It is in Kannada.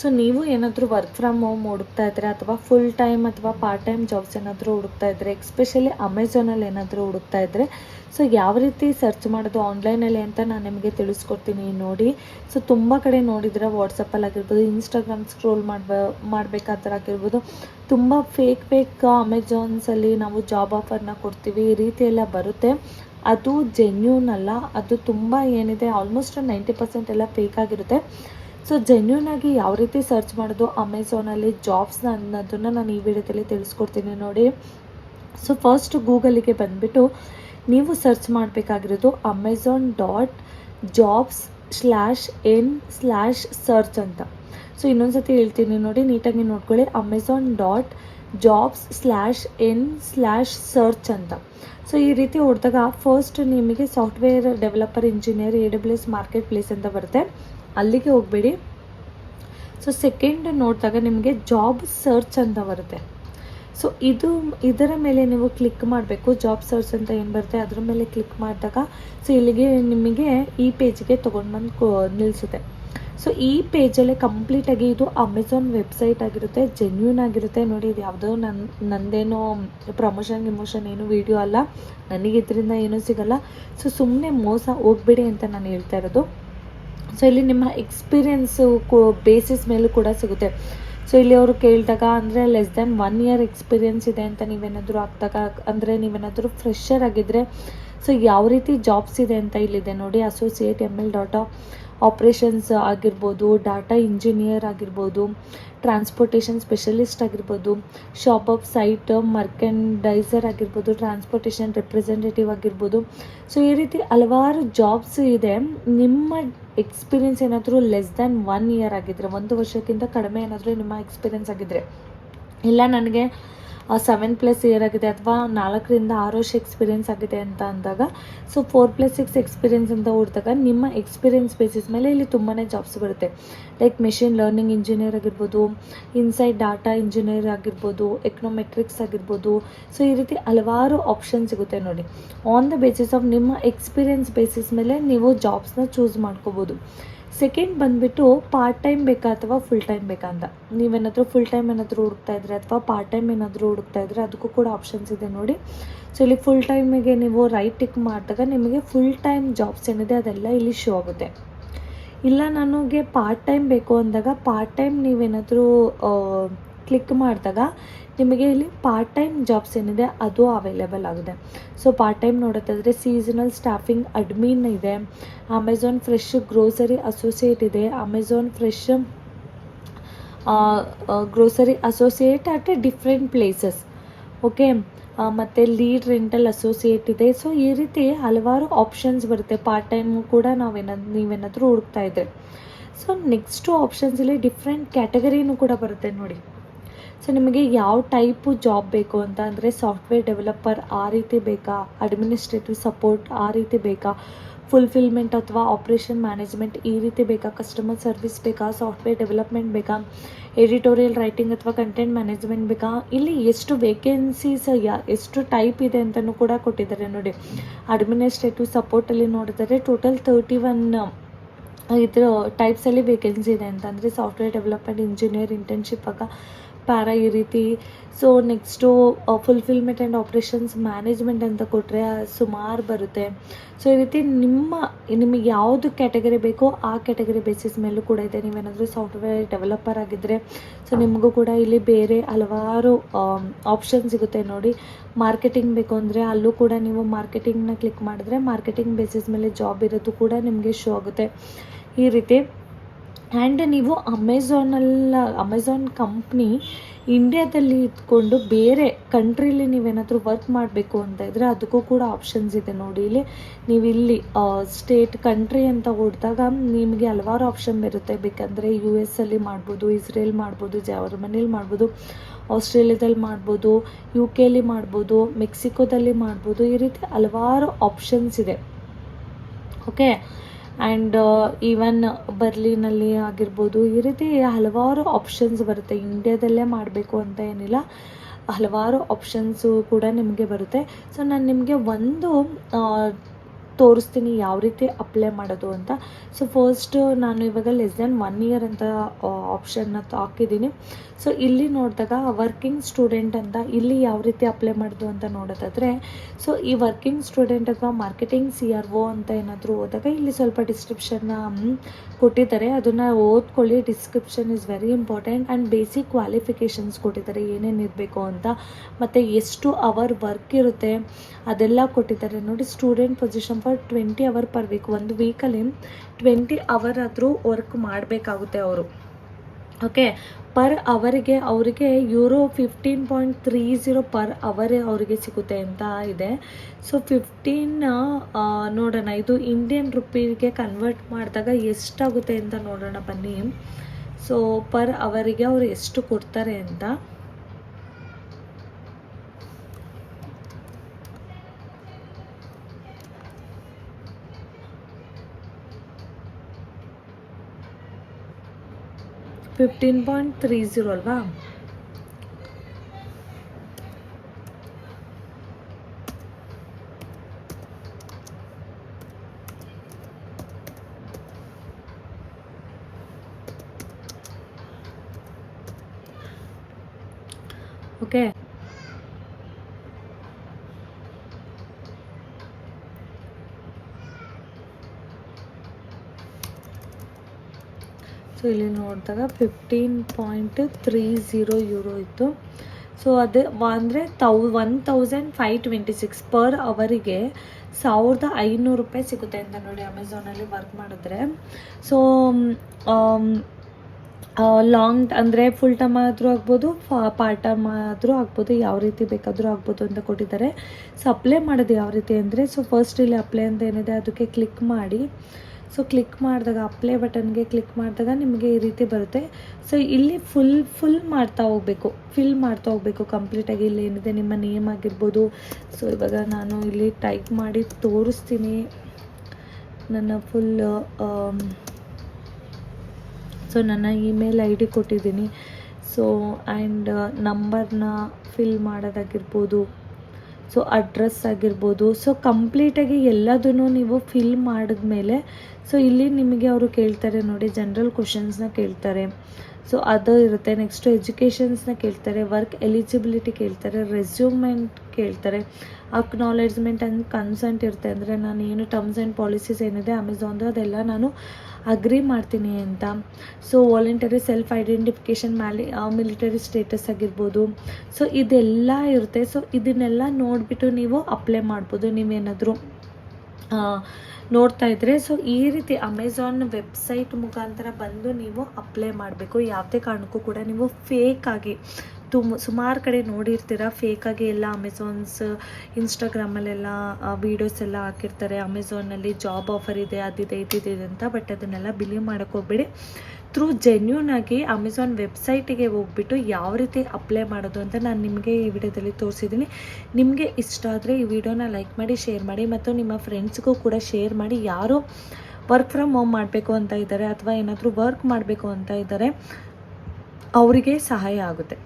ಸೊ ನೀವು ಏನಾದರೂ ವರ್ಕ್ ಫ್ರಮ್ ಹೋಮ್ ಹುಡುಕ್ತಾ ಇದ್ರೆ ಅಥವಾ ಫುಲ್ ಟೈಮ್ ಅಥವಾ ಪಾರ್ಟ್ ಟೈಮ್ ಜಾಬ್ಸ್ ಏನಾದರೂ ಹುಡುಕ್ತಾ ಇದ್ರೆ ಎಕ್ಸ್ಪೆಷಲಿ ಅಮೆಝಾನಲ್ಲಿ ಏನಾದರೂ ಹುಡುಕ್ತಾ ಇದ್ರೆ ಸೊ ಯಾವ ರೀತಿ ಸರ್ಚ್ ಮಾಡೋದು ಆನ್ಲೈನಲ್ಲಿ ಅಂತ ನಾನು ನಿಮಗೆ ತಿಳಿಸ್ಕೊಡ್ತೀನಿ ನೋಡಿ. ಸೊ ತುಂಬ ಕಡೆ ನೋಡಿದ್ರೆ ವಾಟ್ಸಪ್ಪಲ್ಲಿ ಆಗಿರ್ಬೋದು ಇನ್ಸ್ಟಾಗ್ರಾಮ್ ಸ್ಕ್ರೋಲ್ ಮಾಡ್ಬ ಮಾಡಬೇಕಾದ್ರೆ ಆಗಿರ್ಬೋದು, ತುಂಬ ಫೇಕ್ ಫೇಕ್ ಅಮೆಝಾನ್ಸಲ್ಲಿ ನಾವು ಜಾಬ್ ಆಫರ್ನ ಕೊಡ್ತೀವಿ, ಈ ರೀತಿ ಎಲ್ಲ ಬರುತ್ತೆ. ಅದು ಜೆನ್ಯೂನ್ ಅಲ್ಲ, ಅದು ತುಂಬ ಏನಿದೆ ಆಲ್ಮೋಸ್ಟ್ ನೈಂಟಿ ಪರ್ಸೆಂಟ್ ಎಲ್ಲ ಫೇಕ್ ಆಗಿರುತ್ತೆ. ಸೊ ಜೆನ್ಯೂನ್ ಆಗಿ ಯಾವ ರೀತಿ ಸರ್ಚ್ ಮಾಡೋದು ಅಮೆಝಾನಲ್ಲಿ ಜಾಬ್ಸ್ನ ಅನ್ನೋದನ್ನು ನಾನು ಈ ವಿಡಿಯೋದಲ್ಲಿ ತಿಳಿಸ್ಕೊಡ್ತೀನಿ ನೋಡಿ. ಸೊ ಫಸ್ಟ್ ಗೂಗಲಿಗೆ ಬಂದುಬಿಟ್ಟು ನೀವು ಸರ್ಚ್ ಮಾಡಬೇಕಾಗಿರೋದು Amazon dot jobs slash N slash search ಅಂತ. ಸೊ ಇನ್ನೊಂದ್ಸತಿ ಹೇಳ್ತೀನಿ ನೋಡಿ, ನೀಟಾಗಿ ನೋಡ್ಕೊಳ್ಳಿ. Amazon dot jobs slash N slash search ಅಂತ. ಸೊ ಈ ರೀತಿ ಹೊಡೆದಾಗ ಫಸ್ಟ್ ನಿಮಗೆ software developer engineer A W S marketplace ಅಂತ ಬರುತ್ತೆ. ಅಲ್ಲಿಗೆ ಹೋಗಬೇಡಿ. ಸೊ ಸೆಕೆಂಡ್ ನೋಡಿದಾಗ ನಿಮಗೆ ಜಾಬ್ ಸರ್ಚ್ ಅಂತ ಬರುತ್ತೆ. ಸೊ ಇದು, ಇದರ ಮೇಲೆ ನೀವು ಕ್ಲಿಕ್ ಮಾಡಬೇಕು. ಜಾಬ್ ಸರ್ಚ್ ಅಂತ ಏನು ಬರುತ್ತೆ? ಅದ್ರ ಮೇಲೆ ಕ್ಲಿಕ್ ಮಾಡಿದಾಗ ಸೊ ಇಲ್ಲಿಗೆ ನಿಮಗೆ ಈ ಪೇಜ್ಗೆ ತೊಗೊಂಡು ಬಂದು ಕೊ ನಿಲ್ಲಿಸುತ್ತೆ ಸೊ ಈ ಪೇಜಲ್ಲೇ ಕಂಪ್ಲೀಟಾಗಿ ಇದು ಅಮೆಝಾನ್ ವೆಬ್ಸೈಟ್ ಆಗಿರುತ್ತೆ. ಜೆನ್ಯೂನ್ ಆಗಿರುತ್ತೆ. ನೋಡಿ, ಇದು ಯಾವುದೋ ನನ್ನ ನಂದೇನೋ ಪ್ರಮೋಷನ್ ಗಿಮೋಷನ್ ಏನು ವಿಡಿಯೋ ಅಲ್ಲ. ನನಗೆ ಇದರಿಂದ ಏನೂ ಸಿಗಲ್ಲ. ಸೊ ಸುಮ್ಮನೆ ಮೋಸ ಹೋಗ್ಬೇಡಿ ಅಂತ ನಾನು ಹೇಳ್ತಾ ಇರೋದು. ಸೊ ಇಲ್ಲಿ ನಿಮ್ಮ ಎಕ್ಸ್ಪೀರಿಯನ್ಸು ಬೇಸಿಸ್ ಮೇಲೂ ಕೂಡ ಸಿಗುತ್ತೆ. ಸೊ ಇಲ್ಲಿ ಅವರು ಕೇಳಿದಾಗ ಅಂದರೆ less than one year experience ಇದೆ ಅಂತ ನೀವೇನಾದರೂ ಆಗ್ದಾಗ, ಅಂದರೆ ನೀವೇನಾದರೂ ಫ್ರೆಶರ್ ಆಗಿದ್ದರೆ ಸೊ ಯಾವ ರೀತಿ ಜಾಬ್ಸ್ ಇದೆ ಅಂತ ಇಲ್ಲಿದೆ ನೋಡಿ associate M L data operations ಆಗಿರ್ಬೋದು ಡಾಟಾ ಇಂಜಿನಿಯರ್ ಆಗಿರ್ಬೋದು ಟ್ರಾನ್ಸ್ಪೋರ್ಟೇಷನ್ ಸ್ಪೆಷಲಿಸ್ಟ್ ಆಗಿರ್ಬೋದು ಶಾಪ್ ಆಫ್ ಸೈಟ್ ಮರ್ಕೆಂಡೈಸರ್ ಆಗಿರ್ಬೋದು ಟ್ರಾನ್ಸ್ಪೋರ್ಟೇಷನ್ ರೆಪ್ರೆಸೆಂಟೇಟಿವ್ ಆಗಿರ್ಬೋದು. ಸೊ ಈ ರೀತಿ ಹಲವಾರು ಜಾಬ್ಸ್ ಇದೆ. ನಿಮ್ಮ ಎಕ್ಸ್ಪೀರಿಯನ್ಸ್ ಏನಾದರೂ ಲೆಸ್ ದ್ಯಾನ್ ಒನ್ ಇಯರ್ ಆಗಿದ್ದರೆ ಒಂದು ವರ್ಷಕ್ಕಿಂತ ಕಡಿಮೆ ಏನಾದರೂ ನಿಮ್ಮ ಎಕ್ಸ್ಪೀರಿಯೆನ್ಸ್ ಆಗಿದ್ದರೆ ಇಲ್ಲ, ನನಗೆ ಸೆವೆನ್ ಪ್ಲಸ್ ಇಯರ್ ಆಗಿದೆ ಅಥವಾ ನಾಲ್ಕರಿಂದ ಆರು ವರ್ಷ ಎಕ್ಸ್ಪೀರಿಯೆನ್ಸ್ ಆಗಿದೆ ಅಂತ ಅಂದಾಗ so four plus six experience ಅಂತ ಹುಡ್ದಾಗ ನಿಮ್ಮ ಎಕ್ಸ್ಪೀರಿಯನ್ಸ್ ಬೇಸಿಸ್ ಮೇಲೆ ಇಲ್ಲಿ ತುಂಬಾ ಜಾಬ್ಸ್ ಬರುತ್ತೆ. ಲೈಕ್ ಮೆಷಿನ್ ಲರ್ನಿಂಗ್ ಇಂಜಿನಿಯರ್ ಆಗಿರ್ಬೋದು ಇನ್ಸೈಡ್ ಡಾಟಾ ಇಂಜಿನಿಯರ್ ಆಗಿರ್ಬೋದು ಎಕನೋಮೆಟ್ರಿಕ್ಸ್ ಆಗಿರ್ಬೋದು ಸೊ ಈ ರೀತಿ ಹಲವಾರು ಆಪ್ಷನ್ ಸಿಗುತ್ತೆ ನೋಡಿ. ಆನ್ ದ ಬೇಸಿಸ್ ಆಫ್ ನಿಮ್ಮ ಎಕ್ಸ್ಪೀರಿಯನ್ಸ್ ಬೇಸಿಸ್ ಮೇಲೆ ನೀವು ಜಾಬ್ಸ್ನ ಚೂಸ್ ಮಾಡ್ಕೋಬೋದು. ಸೆಕೆಂಡ್ ಬಂದುಬಿಟ್ಟು ಪಾರ್ಟ್ ಟೈಮ್ ಬೇಕಾ ಅಥವಾ ಫುಲ್ ಟೈಮ್ ಬೇಕಾ ಅಂತ? ನೀವೇನಾದರೂ ಫುಲ್ ಟೈಮ್ ಏನಾದರೂ ಹುಡುಕ್ತಾ ಇದ್ರೆ ಅಥವಾ ಪಾರ್ಟ್ ಟೈಮ್ ಏನಾದರೂ ಹುಡುಕ್ತಾ ಇದ್ರೆ ಅದಕ್ಕೂ ಕೂಡ ಆಪ್ಷನ್ಸ್ ಇದೆ ನೋಡಿ. ಸೊ ಇಲ್ಲಿ ಫುಲ್ ಟೈಮಿಗೆ ನೀವು ರೈಟ್ ಟಿಕ್ ಮಾಡಿದಾಗ ನಿಮಗೆ ಫುಲ್ ಟೈಮ್ ಜಾಬ್ಸ್ ಏನಿದೆ ಅದೆಲ್ಲ ಇಲ್ಲಿ ಶೋ ಆಗುತ್ತೆ. ಇಲ್ಲ, ನನಗೆ ಪಾರ್ಟ್ ಟೈಮ್ ಬೇಕು ಅಂದಾಗ ಪಾರ್ಟ್ ಟೈಮ್ ನೀವೇನಾದರೂ ಕ್ಲಿಕ್ ಮಾಡಿದಾಗ ನಿಮಗೆ ಇಲ್ಲಿ ಪಾರ್ಟ್ ಟೈಮ್ ಜಾಬ್ಸ್ ಏನಿದೆ, ಅದು ಅವೈಲೇಬಲ್ ಆಗಿದೆ. ಸೊ ಪಾರ್ಟ್ ಟೈಮ್ ನೋಡೋದಾದರೆ ಸೀಸನಲ್ ಸ್ಟಾಫಿಂಗ್ ಅಡ್ಮಿನ್ ಇದೆ ಅಮೆಝಾನ್ ಫ್ರೆಶ್ ಗ್ರೋಸರಿ ಅಸೋಸಿಯೇಟ್ ಇದೆ Amazon fresh grocery associate at different places okay ಮತ್ತು ಲೀಡ್ ರೆಂಟಲ್ ಅಸೋಸಿಯೇಟ್ ಇದೆ. ಸೊ ಈ ರೀತಿ ಹಲವಾರು ಆಪ್ಷನ್ಸ್ ಬರುತ್ತೆ. ಪಾರ್ಟ್ ಟೈಮು ಕೂಡ ನಾವೇನಾದ್ರು ನೀವೇನಾದರೂ ಹುಡುಕ್ತಾ ಇದ್ದರೆ ಸೊ ನೆಕ್ಸ್ಟು ಆಪ್ಷನ್ಸಲ್ಲಿ ಡಿಫ್ರೆಂಟ್ ಕ್ಯಾಟಗರಿನೂ ಕೂಡ ಬರುತ್ತೆ ನೋಡಿ. ಸೊ ನಿಮಗೆ ಯಾವ ಟೈಪು ಜಾಬ್ ಬೇಕು ಅಂತ ಅಂದರೆ ಸಾಫ್ಟ್ವೇರ್ ಡೆವಲಪರ್ ಆ ರೀತಿ ಬೇಕಾ? ಅಡ್ಮಿನಿಸ್ಟ್ರೇಟಿವ್ ಸಪೋರ್ಟ್ ಆ ರೀತಿ ಬೇಕಾ? ಫುಲ್ಫಿಲ್ಮೆಂಟ್ ಅಥವಾ ಆಪ್ರೇಷನ್ ಮ್ಯಾನೇಜ್ಮೆಂಟ್ ಈ ರೀತಿ ಬೇಕಾ? ಕಸ್ಟಮರ್ ಸರ್ವಿಸ್ ಬೇಕಾ? ಸಾಫ್ಟ್ವೇರ್ ಡೆವಲಪ್ಮೆಂಟ್ ಬೇಕಾ? ಎಡಿಟೋರಿಯಲ್ ರೈಟಿಂಗ್ ಅಥವಾ ಕಂಟೆಂಟ್ ಮ್ಯಾನೇಜ್ಮೆಂಟ್ ಬೇಕಾ? ಇಲ್ಲಿ ಎಷ್ಟು ವೇಕೆನ್ಸೀಸ್ ಯಾ ಎಷ್ಟು ಟೈಪ್ ಇದೆ ಅಂತಲೂ ಕೂಡ ಕೊಟ್ಟಿದ್ದಾರೆ ನೋಡಿ. ಅಡ್ಮಿನಿಸ್ಟ್ರೇಟಿವ್ ಸಪೋರ್ಟಲ್ಲಿ ನೋಡಿದರೆ ಟೋಟಲ್ ತರ್ಟಿ ಒನ್ ಇದ್ರ ಟೈಪ್ಸಲ್ಲಿ ವೇಕೆನ್ಸಿ ಇದೆ ಅಂತಂದರೆ ಸಾಫ್ಟ್ವೇರ್ ಡೆವಲಪ್ಮೆಂಟ್ ಇಂಜಿನಿಯರ್ ಇಂಟರ್ನ್ಶಿಪ್ ಆಗ ಪ್ಯಾರಾ ಈ ರೀತಿ. So next fulfillment and operations management ಅಂತ ಕೊಟ್ಟರೆ ಸುಮಾರು ಬರುತ್ತೆ. ಸೊ ಈ ರೀತಿ ನಿಮ್ಮ, ನಿಮಗೆ ಯಾವುದು ಕ್ಯಾಟಗರಿ ಬೇಕೋ ಆ ಕ್ಯಾಟಗರಿ ಬೇಸಿಸ್ ಮೇಲೂ ಕೂಡ ಇದೆ. ನೀವೇನಾದರೂ ಸಾಫ್ಟ್ವೇರ್ ಡೆವಲಪರ್ ಆಗಿದ್ದರೆ ಸೊ ನಿಮಗೂ ಕೂಡ ಇಲ್ಲಿ ಬೇರೆ ಹಲವಾರು ಆಪ್ಷನ್ ಸಿಗುತ್ತೆ ನೋಡಿ. ಮಾರ್ಕೆಟಿಂಗ್ ಬೇಕು ಅಂದರೆ ಅಲ್ಲೂ ಕೂಡ ನೀವು ಮಾರ್ಕೆಟಿಂಗ್ನ ಕ್ಲಿಕ್ ಮಾಡಿದ್ರೆ ಮಾರ್ಕೆಟಿಂಗ್ ಬೇಸಿಸ್ ಮೇಲೆ ಜಾಬ್ ಇರೋದು ಕೂಡ ನಿಮಗೆ ಶೋ ಆಗುತ್ತೆ. ಈ ರೀತಿ. ಆ್ಯಂಡ್ ನೀವು ಅಮೆಝಾನಲ್ಲ ಅಮೆಝಾನ್ ಕಂಪ್ನಿ ಇಂಡಿಯಾದಲ್ಲಿ ಇದ್ಕೊಂಡು ಬೇರೆ ಕಂಟ್ರೀಲಿ ನೀವೇನಾದರೂ ವರ್ಕ್ ಮಾಡಬೇಕು ಅಂತ ಇದ್ದರೆ ಅದಕ್ಕೂ ಕೂಡ ಆಪ್ಷನ್ಸ್ ಇದೆ ನೋಡಿ. ಇಲ್ಲಿ ನೀವು ಇಲ್ಲಿ ಸ್ಟೇಟ್ ಕಂಟ್ರಿ ಅಂತ ಹೊಡೆದಾಗ ನಿಮಗೆ ಹಲವಾರು ಆಪ್ಷನ್ ಇರುತ್ತೆ. ಬೇಕಂದರೆ ಯು ಎಸ್ ಅಲ್ಲಿ ಮಾಡ್ಬೋದು ಇಸ್ರೇಲ್ ಮಾಡ್ಬೋದು ಜರ್ಮನಿಲಿ ಮಾಡ್ಬೋದು ಆಸ್ಟ್ರೇಲಿಯಾದಲ್ಲಿ ಮಾಡ್ಬೋದು ಯು ಕೆಲಿ ಮಾಡ್ಬೋದು ಮೆಕ್ಸಿಕೋದಲ್ಲಿ ಮಾಡ್ಬೋದು, ಈ ರೀತಿ ಹಲವಾರು ಆಪ್ಷನ್ಸ್ ಇದೆ. ಓಕೆ ಆ್ಯಂಡ್ ಈವನ್ ಬರ್ಲಿನಲ್ಲಿ ಆಗಿರ್ಬೋದು, ಈ ರೀತಿ ಹಲವಾರು ಆಪ್ಷನ್ಸ್ ಬರುತ್ತೆ. ಇಂಡ್ಯಾದಲ್ಲೇ ಮಾಡಬೇಕು ಅಂತ ಏನಿಲ್ಲ. ಹಲವಾರು ಆಪ್ಷನ್ಸು ಕೂಡ ನಿಮಗೆ ಬರುತ್ತೆ. ಸೊ ನಾನು ನಿಮಗೆ ಒಂದು ತೋರಿಸ್ತೀನಿ ಯಾವ ರೀತಿ ಅಪ್ಲೈ ಮಾಡೋದು ಅಂತ. ಸೊ ಫಸ್ಟ್ ನಾನು ಇವಾಗ ಲೆಸ್ ದೆನ್ ಒನ್ ಇಯರ್ ಅಂತ ಆಪ್ಷನ್ನ ಹಾಕಿದ್ದೀನಿ. ಸೊ ಇಲ್ಲಿ ನೋಡಿದಾಗ ವರ್ಕಿಂಗ್ ಸ್ಟೂಡೆಂಟ್ ಅಂತ ಇಲ್ಲಿ ಯಾವ ರೀತಿ ಅಪ್ಲೈ ಮಾಡೋದು ಅಂತ ನೋಡೋದಾದರೆ ಸೊ ಈ ವರ್ಕಿಂಗ್ ಸ್ಟೂಡೆಂಟ್ ಅಥವಾ ಮಾರ್ಕೆಟಿಂಗ್ ಸಿ ಆರ್ ಒ ಅಂತ ಏನಾದರೂ ಹೋದಾಗ ಇಲ್ಲಿ ಸ್ವಲ್ಪ ಡಿಸ್ಕ್ರಿಪ್ಷನ್ನ ಕೊಟ್ಟಿದ್ದಾರೆ. ಅದನ್ನು ಓದ್ಕೊಳ್ಳಿ. Description is very important and basic qualifications ಕೊಟ್ಟಿದ್ದಾರೆ. ಏನೇನು ಇರಬೇಕು ಅಂತ. ಮತ್ತು ಎಷ್ಟು ಅವರ್ ವರ್ಕ್ ಇರುತ್ತೆ ಅದೆಲ್ಲ ಕೊಟ್ಟಿದ್ದಾರೆ. ನೋಡಿ student position for twenty hour per week ಒಂದು ವೀಕಲ್ಲಿ ಟ್ವೆಂಟಿ ಅವರ್ ಆದರೂ ವರ್ಕ್ ಮಾಡಬೇಕಾಗುತ್ತೆ ಅವರು. ಓಕೆ ಪರ್ ಅವರಿಗೆ ಅವರಿಗೆ euro fifteen point three zero per ಅವರೇ ಅವರಿಗೆ ಸಿಗುತ್ತೆ ಅಂತ ಇದೆ. ಸೊ ಫಿಫ್ಟೀನ್ ನೋಡೋಣ. ಇದು ಇಂಡಿಯನ್ ರುಪೀಗೆ ಕನ್ವರ್ಟ್ ಮಾಡಿದಾಗ ಎಷ್ಟಾಗುತ್ತೆ ಅಂತ ನೋಡೋಣ ಬನ್ನಿ. ಸೊ ಪರ್ ಅವರಿಗೆ ಅವರು ಎಷ್ಟು ಕೊಡ್ತಾರೆ ಅಂತ. ಫಿಫ್ಟೀನ್ ಪಾಯಿಂಟ್ ತ್ರೀ ಝೀರೋ ಅಲ್ವಾ ಓಕೆ ಸೊ ಇಲ್ಲಿ ನೋಡಿದಾಗ fifteen point three zero euro ಇತ್ತು. ಸೊ ಅದೇ ಅಂದರೆ ತೌ one thousand five twenty six per ಅವರಿಗೆ ಸಾವಿರದ ಐನೂರು ರೂಪಾಯಿ ಸಿಗುತ್ತೆ ಅಂತ ನೋಡಿ ಅಮೆಝಾನಲ್ಲಿ ವರ್ಕ್ ಮಾಡಿದ್ರೆ. ಸೊ ಲಾಂಗ್ ಅಂದರೆ ಫುಲ್ ಟೈಮ್ ಆದರೂ ಆಗ್ಬೋದು ಪಾರ್ಟ್ ಟೈಮ್ ಆದರೂ ಆಗ್ಬೋದು, ಯಾವ ರೀತಿ ಬೇಕಾದರೂ ಆಗ್ಬೋದು ಅಂತ ಕೊಟ್ಟಿದ್ದಾರೆ. ಸೊ ಅಪ್ಲೈ ಮಾಡೋದು ಯಾವ ರೀತಿ ಅಂದರೆ ಸೊ ಫಸ್ಟ್ ಇಲ್ಲಿ ಅಪ್ಲೈ ಅಂತ ಏನಿದೆ, ಅದಕ್ಕೆ ಕ್ಲಿಕ್ ಮಾಡಿ. ಸೊ ಕ್ಲಿಕ್ ಮಾಡಿದಾಗ ಅಪ್ಲೈ ಬಟನ್ಗೆ ಕ್ಲಿಕ್ ಮಾಡಿದಾಗ ನಿಮಗೆ ಈ ರೀತಿ ಬರುತ್ತೆ. ಸೊ ಇಲ್ಲಿ ಫುಲ್ ಫುಲ್ ಮಾಡ್ತಾ ಹೋಗಬೇಕು. ಫಿಲ್ ಮಾಡ್ತಾ ಹೋಗಬೇಕು ಕಂಪ್ಲೀಟಾಗಿ ಇಲ್ಲಿ ಏನಿದೆ? ನಿಮ್ಮ ನೇಮ್ ಆಗಿರ್ಬೋದು. ಸೊ ಇವಾಗ ನಾನು ಇಲ್ಲಿ ಟೈಪ್ ಮಾಡಿ ತೋರಿಸ್ತೀನಿ. ನನ್ನ ಫುಲ್ ಸೊ ನನ್ನ ಇಮೇಲ್ ಐ ಡಿ ಕೊಟ್ಟಿದ್ದೀನಿ. ಸೊ ಆ್ಯಂಡ್ ನಂಬರ್ನ ಫಿಲ್ ಮಾಡೋದಾಗಿರ್ಬೋದು. ಸೊ ಅಡ್ರೆಸ್ ಆಗಿರ್ಬೋದು. ಸೊ ಕಂಪ್ಲೀಟಾಗಿ ಎಲ್ಲದನ್ನು ನೀವು ಫಿಲ್ ಮಾಡಿದ್ಮೇಲೆ ಸೊ ಇಲ್ಲಿ ನಿಮಗೆ ಅವರು ಕೇಳ್ತಾರೆ ನೋಡಿ ಜನರಲ್ ಕ್ವಶನ್ಸ್ನ ಕೇಳ್ತಾರೆ. ಸೊ ಅದು ಇರುತ್ತೆ. ನೆಕ್ಸ್ಟು ಎಜುಕೇಷನ್ಸ್ನ ಕೇಳ್ತಾರೆ ವರ್ಕ್ ಎಲಿಜಿಬಿಲಿಟಿ ಕೇಳ್ತಾರೆ ರೆಸ್ಯೂಮೆಂಟ್ ಕೇಳ್ತಾರೆ ಅಕ್ನಾಲೆಜ್ಮೆಂಟ್ ಆ್ಯಂಡ್ ಕನ್ಸೆಂಟ್ ಇರುತ್ತೆ. ಅಂದರೆ ನಾನು ಏನು ಟರ್ಮ್ಸ್ ಆ್ಯಂಡ್ ಪಾಲಿಸೀಸ್ ಏನಿದೆ ಅಮೆಝಾನ್ದು ಅದೆಲ್ಲ ನಾನು ಅಗ್ರಿ ಮಾಡ್ತೀನಿ ಅಂತ. So voluntary self identification male military status ಆಗಿರ್ಬೋದು. ಸೊ ಇದೆಲ್ಲ ಇರುತ್ತೆ. ಸೊ ಇದನ್ನೆಲ್ಲ ನೋಡಿಬಿಟ್ಟು ನೀವು ಅಪ್ಲೈ ಮಾಡ್ಬೋದು. ನೀವೇನಾದರೂ ನೋಡ್ತಾ ಇದ್ರೆ. ಸೊ ಈ ರೀತಿ ಅಮೆಝಾನ್ ವೆಬ್ಸೈಟ್ ಮುಖಾಂತರ ಬಂದು ನೀವು ಅಪ್ಲೈ ಮಾಡಬೇಕು. ಯಾವುದೇ ಕಾರಣಕ್ಕೂ ಕೂಡ ನೀವು ಫೇಕಾಗಿ ತುಂಬ ಸುಮಾರು ಕಡೆ ನೋಡಿರ್ತೀರ? ಫೇಕಾಗಿ ಎಲ್ಲ ಅಮೆಝಾನ್ಸ್ ಇನ್ಸ್ಟಾಗ್ರಾಮಲ್ಲೆಲ್ಲ ವೀಡಿಯೋಸ್ ಎಲ್ಲ ಹಾಕಿರ್ತಾರೆ. ಅಮೆಝಾನಲ್ಲಿ ಜಾಬ್ ಆಫರ್ ಇದೆ, ಅದಿದೆ, ಇದಿದೆ ಅಂತ. ಬಟ್ ಅದನ್ನೆಲ್ಲ ಬಿಲೀವ್ ಮಾಡೋಕ್ಕೆ ಹೋಗ್ಬೇಡಿ. ಥ್ರೂ ಜೆನ್ಯೂನ್ ಆಗಿ ಅಮೆಝಾನ್ ವೆಬ್ಸೈಟಿಗೆ ಹೋಗ್ಬಿಟ್ಟು ಯಾವ ರೀತಿ ಅಪ್ಲೈ ಮಾಡೋದು ಅಂತ ನಾನು ನಿಮಗೆ ಈ ವಿಡಿಯೋದಲ್ಲಿ ತೋರಿಸಿದ್ದೀನಿ. ನಿಮಗೆ ಇಷ್ಟ ಆದರೆ ಈ ವಿಡಿಯೋನ ಲೈಕ್ ಮಾಡಿ ಶೇರ್ ಮಾಡಿ ಮತ್ತು ನಿಮ್ಮ ಫ್ರೆಂಡ್ಸ್ಗೂ ಕೂಡ ಶೇರ್ ಮಾಡಿ. ಯಾರು ವರ್ಕ್ ಫ್ರಮ್ ಹೋಮ್ ಮಾಡಬೇಕು ಅಂತ ಇದ್ದಾರೆ ಅಥವಾ ಏನಾದರೂ ವರ್ಕ್ ಮಾಡಬೇಕು ಅಂತ ಇದ್ದಾರೆ, ಅವರಿಗೆ ಸಹಾಯ ಆಗುತ್ತೆ.